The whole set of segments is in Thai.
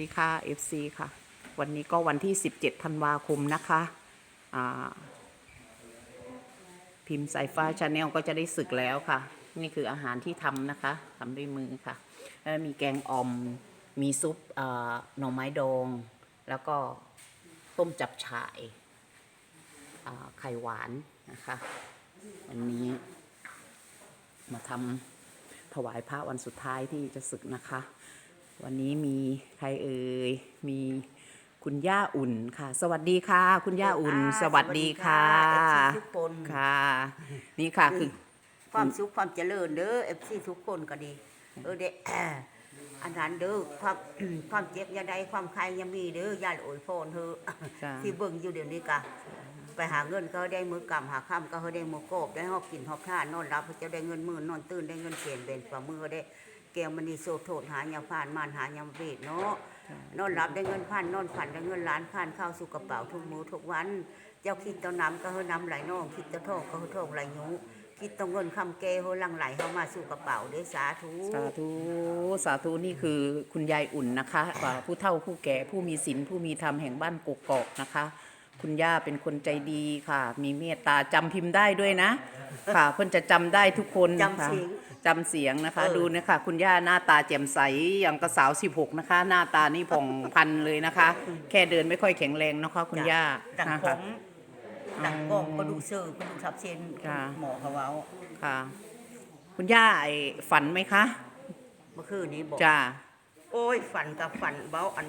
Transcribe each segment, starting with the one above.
ดีค่ะ FC ค่ะ วันนี้ก็วันที่ 17 ธันวาคมนะคะพิมพ์สายฟ้าชาแนลก็จะได้ศึกแล้วค่ะ นี่คืออาหารที่ทำนะคะทำด้วยมือค่ะ แล้วมีแกงอ่อม มีซุปหน่อไม้ดอง แล้วก็ต้มจับฉ่ายาไข่หวานนะคะ วันนี้มาทำถวายพระวันสุดท้ายที่จะศึกนะคะ วันนี้มีใครเอ่ย มีคุณย่าอุ่นค่ะ สวัสดีค่ะ คุณย่าอุ่น สวัสดีค่ะเอฟซีทุกคนค่ะ นี่ค่ะคือความสุขความเจริญเด้อเอฟซีทุกคนก็ดี เออเด้อันนั้นเด้อความความเจ็บอยาใดความใครอยังมีเด้ออย่าโอยพรเธอจ้ะที่เบิ่งอยู่เดี๋ยวนี้กะไปหาเงินก็ได้มือกำหาค่ำก็เขาได้มือกบได้หอบกินหอบทานนอนรับเขาจะได้เงินหมื่นนอนตื่นได้เงินเสียนเป็นฝ่ามือได้แก้วมณีโซโทษหายาผ่านมานหายามเวทเนาะนอนรับได้เงินพันนอนฝันได้เงินล้านพันเข้าสู่กระเป๋าทุกมื้อทุกวัน เจ้าคิดต่อน้ำก็เฮาน้ำไหลนองคิดต่อทองก็เฮาทองไหลยูคิดต่อเงินคำเกเฮาหลังไหลเข้ามาสู่กระเป๋าเด้อสาธุสาธุสาธุนี่คือคุณยายอุ่นนะคะอ่าผู้เฒ่าผู้แก่ผู้มีศีลผู้มีธรรมแห่งบ้านกกอกนะคะ คุณย่าเป็นคนใจดีค่ะ มีเมตตาจำพิมพ์ได้ด้วยนะ ค่ะเพิ่นจะจำได้ทุกคนจำค่ะเสียงจำเสียงนะคะเออดูนะคะคุณย่าหน้าตาแจ่มใสอย่างกระสาว 16 นะคะ หน้าตานี่ผ่องพันเลยนะคะ แค่เดินไม่ค่อยแข็งแรงนะคะ คุณย่าดังนะผคะมดังกองกระดูกเสือกระดูกทับเส้นค่ะหมอเขาเว้าค่ะ คุณย่าไอ้ฝันไหมคะเมื่อคืนนี้บอก จ้าโอ้ยฝันกับฝันเว้าอัน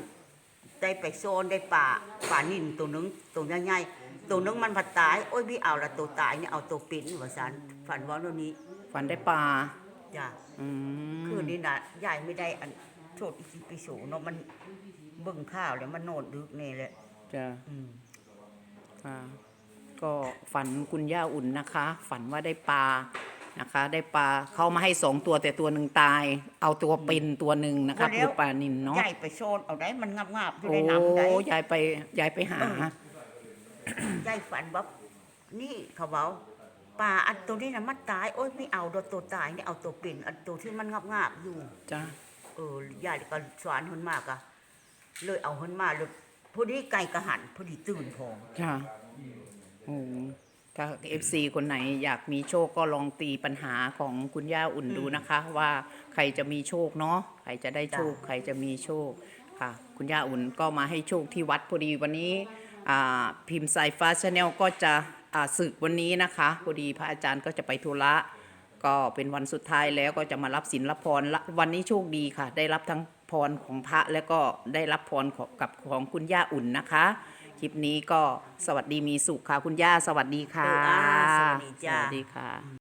ได้ไปโซนได้ป่าป่านิ่นตัวหนึงตัวใหญ่ๆ ตัวหนึงมันผัดตาย โอ้ยพี่เอาละตัวตายเนี่ยเอาตัวปิ้นว่าซั่นฝันเว่าเรื่องนี้ฝันได้ปลาจ้ะอืมคืนนี้นะยายไม่ได้อันโทษอีปีสูเนาะมันเบิ่งข้าวแล้วมันโนดดึกนี่แหละจ้าอืมค่ะก็ฝันคุณย่าอุ่นนะคะ ฝันว่าได้ปลานะคะ ได้ปลาเขามาให้สองตัวแต่ตัวหนึ่งตาย เอาตัวเป็นตัวหนึ่งนะคะคือปลานินเนาะยายไปโซนเอาได้มันงับๆอยู่โอ้ในน้ำได้ยายไปยายไปหา ยายฝันว่านี่เขาเว้าป่าอันตัวนี้นะมันตายโอ้ยไม่เอาดอกตัวตายนี่เอาตัวเป็นอันตัวที่มันงับๆอยู่จ้าเออยายก็สอนเพิ่นมากอะเลยเอาเพิ่นมาเลยพอดีไก่กระหันพอดีตื่นพองค่ะโอ้ถ้าเอฟซีคนไหนอยากมีโชคก็ลองตีปัญหาของคุณย่าอุ่นดูนะคะ ว่าใครจะมีโชคเนาะใครจะได้โชค ใครจะมีโชคค่ะ คุณย่าอุ่นก็มาให้โชคที่วัดพอดีวันนี้อ่า พิมพ์สายฟ้าชาแนลก็จะอ่าศึกวันนี้นะคะพอดีพระอาจารย์ก็จะไปธุระก็เป็นวันสุดท้ายแล้วก็จะมารับศีลรับพรละวันนี้โชคดีค่ะ ได้รับทั้งพรของพระและก็ได้รับพรของกับของคุณย่าอุ่นนะคะ คลิปนี้ก็สวัสดีมีสุขค่ะคุณย่าสวัสดีค่ะเอออ่าสวัสดีจ้า สวัสดีค่ะ